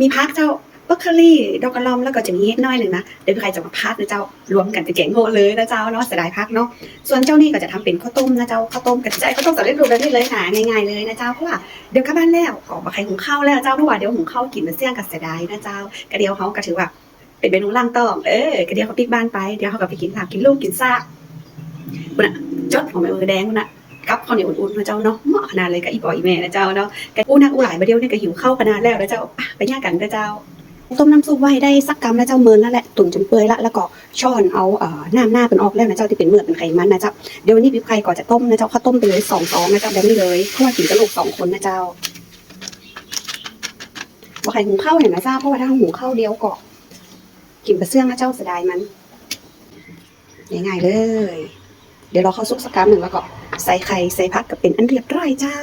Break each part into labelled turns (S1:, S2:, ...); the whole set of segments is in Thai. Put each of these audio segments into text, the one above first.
S1: มีพักเจ้าบรอกโคลีดอกกระลอมแล้วก็จะมีเฮ็ดน้อยหนึ่งนะเดี๋ยวใครจะมาพัดนะเจ้ารวมกันเป็นแกงโฮเลยนะเจ้าเนาะเสียดายพักเนาะส่วนเจ้านี่ก็จะทำเป็นข้าวต้มนะเจ้าข้าวต้มกับใจข้าวต้มสำเร็จรูปแบบนี้เลยค่ะง่ายๆเลยนะเจ้าเพราะว่าเดี๋ยวกลับบ้านแล้วก็มาใครหุงข้าวแล้วเจ้าเพราะว่าเดี๋ยวหุงข้าวกินมาเสี่ยงกับเสียดายนะเจ้ากระเดียวเขาก็ถือว่าเป็นเมนูล่างต้องเออกระเดียวเขาปิกบ้านไปเดี๋ยวเขาก็ไปกินลาบกินลูกกินซ่าคุณน่ะจดของแม่มือแดงคุณน่ะ กับข้าวเหนียวอุ่นๆนะเจ้าเนาะเหมาะขนาดเลยกับอีปอยอีแม่นะเจ้าเนาะแกอู้นักอู้หลายมาเดียวเนี่ยก็หิวข้าวขนาดแล้วนะเจ้าไปย่ากันนะเจ้าต้มน้ำซุปไว้ได้สักกำแล้วเจ้าเมินแล้วแหละตุ๋นจนเปื่อยละแล้วก็ช้อนเอาเอ่อน้ำหน้าเป็นออกแล้วนะเจ้าที่เป็นเมือกเป็นไขมันนะเจ้าเดี๋ยววันนี้พี่ไข่ก่อนจะต้มนะเจ้าข้าวต้มไปเลยสองซองนะเจ้าแบบนี้เลยเพราะว่ากินกับลูกสองคนนะเจ้าว่าไข่หุงข้าวเห็นนะเจ้าเพราะว่าถ้าหุงข้าวเดียวก็กินกระเสื่องนะเจ้าเสียดายมันง่ายๆเลย เดี๋ยวเราเข้าซุปสักกำหนึ่งแล้วก็ ใส่ไข่ใส่ผักกับเป็นอันเรียบร้อยเจ้า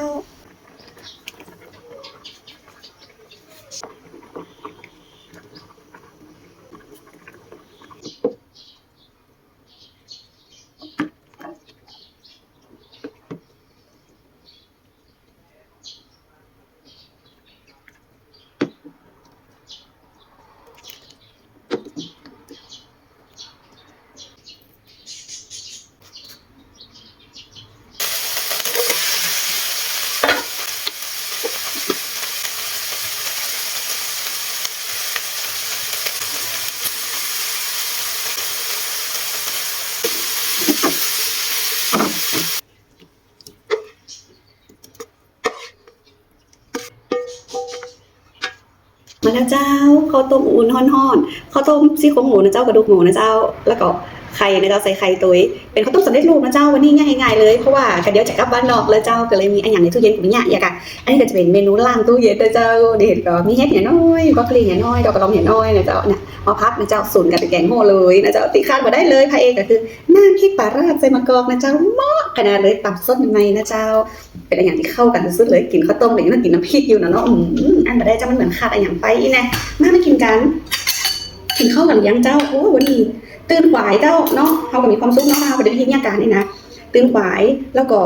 S1: แล้วเจ้าข้าวต้มอุ่นห่อนๆข้าวต้มซี่โครงหมูนะเจ้ากระดูกหมูนะเจ้า แล้วก็ ไข่นะเจ้าใส่ไข่ตุยเป็นข้าวต้มสำเร็จรูปนะเจ้าวันนี้ง่ายๆเลยเพราะว่ากระเดี๋ยวจะกลับบ้านนอกแล้วเจ้าก็เลยมีอันอย่างในตู้เย็นผมเนี่ยอยากอะอันนี้ก็จะเป็นเมนูล่างตู้เย็นนะเจ้าเดี๋ยวเห็นก็มีเห็ดเนี่ยน้อยบรอกโคลีเนี่ยน้อยดอกกระล่ำเนี่ยน้อยนะเจ้าเนี่ยมาพักนะเจ้าสูนกันเป็นแกงโห่เลยนะเจ้าติคาดมาได้เลยพระเอกก็คือน้ำพริกปลาราดใส่มะกอกนะเจ้าเหมาะขนาดเลยตำส้มในนะเจ้า เป็นอะไรอย่างที่เข้ากันสุดเลยกินข้าวต้มอะไรอย่างนี้กินน้ำพริกอยู่นะเนาะอืมอันมาได้เจ้ามันเหมือนขาดอะไรอย่างไปอีแน่มาไม่กินกันกินข้าวกันยังเจ้าโอ้วันนี้ ตื่นหวายเจ้าเนาะเขาก็มีความสุขเนาะเราก็ได้พิจารณาการนี่นะตื่นหวายแล้วก็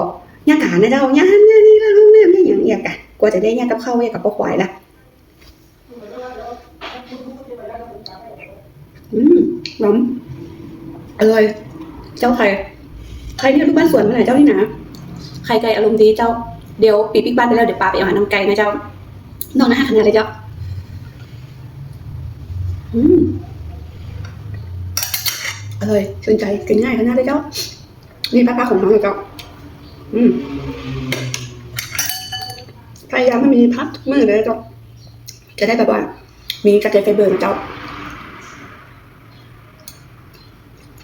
S1: ย่าการนะเจ้าย่านย่านี่ละห้องน้ำนี่อย่างเอียกะกว่าจะได้ย่ากับข้าวย่ากับปลาควายละอืมน้ำอร่อยเจ้าไข่ใครที่ลูกบ้านสวนมาไหนเจ้านี่นะใครไก่อารมณ์ดีเจ้าเดี๋ยวปีปิ๊กบ้านไปแล้วเดี๋ยวปาไปเอาหาน้ำไก่นะเจ้านอกนะขนาดเลยเจ้า อืม อร่อยชื่นใจกินง่ายขนาดเลยเจ้า นี่ป้าป้าของน้องเลยเจ้า อืมพยายามให้มีพักทุกมื้อเลยเจ้า จะได้แบบว่า มีกระเทียมไฟเบอร์นเจ้า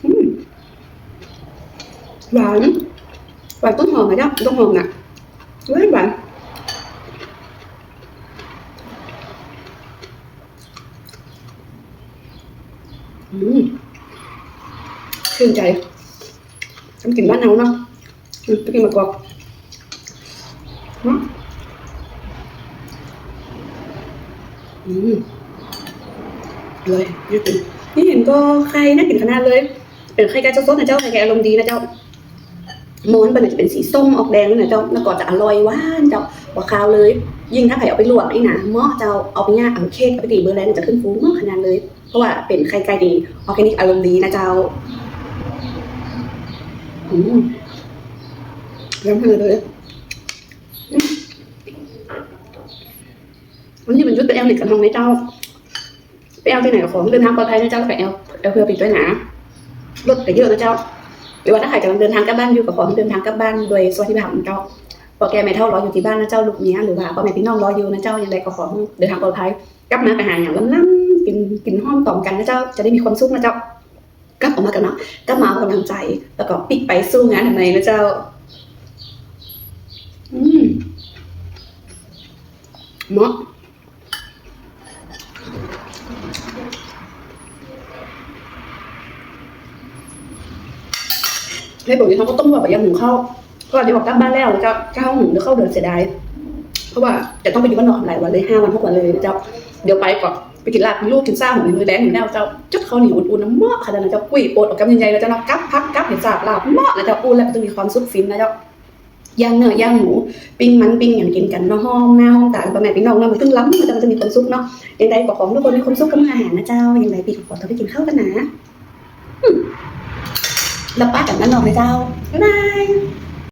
S1: อืมหวานหวานต้นหอมไหมเจ้าต้นหอมน่ะหวานหวานอืม ชื่นใจฉันกินบ้านเฮาเนาะไปกินมากอกเนาะอืมเลยยืดนี่เห็นก็ใครน่ากินขนาดเลย เป็นไข่ไก่สดนะเจ้าไข่ไก่อารมณ์ดีนะเจ้าม้วนมันจะเป็นสีส้มออกแดงนี่นะเจ้าแล้วก็จะอร่อยหวานเจ้าหวาคาวเลย ยิ่งถ้าใครเอาไปลวกนี่นะหมาะเจ้าเอาไปย่างเอาเค้กเอาไปตีเบอร์แรงจะขึ้นฟูมาะขนาดเลย เพราะว่าเป็นไข่ไก่ดีออร์แกนิกอารมณ์ดีนะเจ้า อืมย้ำเลยวันนี้มันยุดไปแอลหนึ่งกับทองไหมเจ้า ไปแอลที่ไหนของเดินทางปลอดภัยนะเจ้าไปแอลแอลเพื่อปิดด้วยนะรถไปเยอะนะเจ้าหรือว่าถ้าใครกำลังเดินทางกลับบ้านอยู่กับขอให้เดินทางกลับบ้านโดยสวัสดิภาพของเจ้าพอแกไม่เท่ารออยู่ที่บ้านนะเจ้าลูกเนี้ยหรือว่าพ่อแม่พี่น้องรออยู่นะเจ้าอย่างไรก็ขอเดินทางปลอดภัยกลับมาไปหาอย่างล้ำๆกินกินห้อมต่อมกันนะเจ้าจะได้มีความสุขนะเจ้า กลับออกมากันเนาะกลับมาเอากำลังใจ แล้วก็ปิดไปสู้งานทำไมนะเจ้า อืมเนาะให้บอกอย่างเขาก็ต้องบอกอย่างหมูเข้าก็เดี๋ยวบอกกลับบ้านแล้วจะเข้าวหมูหรือเข้าเดือนเสียดายเพราะว่าจะต้องไปอยู่บ้านนอกหลายวันเลยห้าวันหกวันเลยนะเจ้าเดี๋ยวไปก่อน ไปกินลาบกินลูกกินซ่าหมูมือแดงหมูแนวเจ้าจุดเขาหนีอุ่นๆนะเมาะขนาดนั้นเจ้ากุ้ยโปดออกกำยังไงแล้วเจ้านกับพักกับเห็นสาบลาบเหมาะนะเจ้าอุ่นแล้วก็จะมีความสุขฟินนะเจ้าย่างเนื้อย่างหมูปิ้งมันปิ้งอย่างกินกันเนาะห้องหน้าห้องตาพ่อแม่พี่น้องเนาะมันตึ้งล้ำมันจะมันจะมีความสุขเนาะยังไงก็ขอให้ทุกคนมีความสุขกับอาหารนะเจ้ายังไงพี่ขอตัวไปกินข้าวกันนะแล้วป้ากันนั่นหรอกนะเจ้าบ๊ายบาย